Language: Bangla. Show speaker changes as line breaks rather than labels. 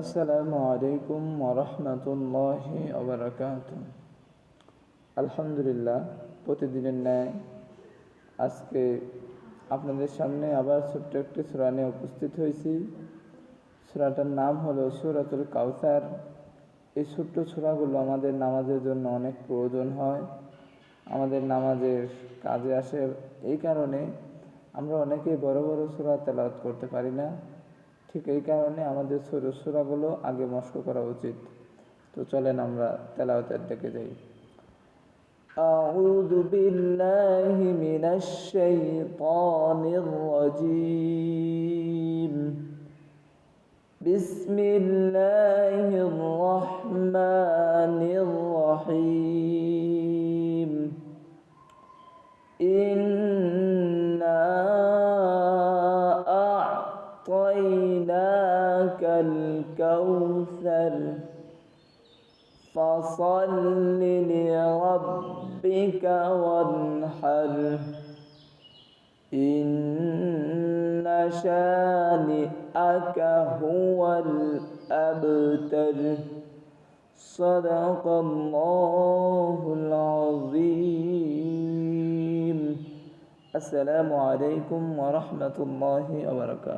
আসসালামু আলাইকুম ওরহমতুল্লাহি আলহামদুলিল্লাহ, প্রতিদিনের ন্যায় আজকে আপনাদের সামনে আবার ছোট্ট একটি সুরা নিয়ে উপস্থিত হয়েছি। সুরাটার নাম হলো সুরাতুল কাউসার এই ছোট্ট সুরাগুলো আমাদের নামাজের জন্য অনেক প্রয়োজন হয়। আমাদের নামাজের কাজে আসে এই কারণে আমরা অনেকেই বড় বড় সুরা তেলাওয়াত করতে পারি না। ঠিক এই কারণে আমাদের ছোট সুরাগুলো আগে মস্ক করা উচিত তো চলেন আমরা তেলাওয়াতের দিকে যাই أعوذ بالله من الشيطان الرجيم بسم الله الرحمن الرحيم الكوثر. فصل لربك وانحر. إن شانئك هو الأبتر. صدق الله العظيم. السلام عليكم ورحمة الله وبركاته.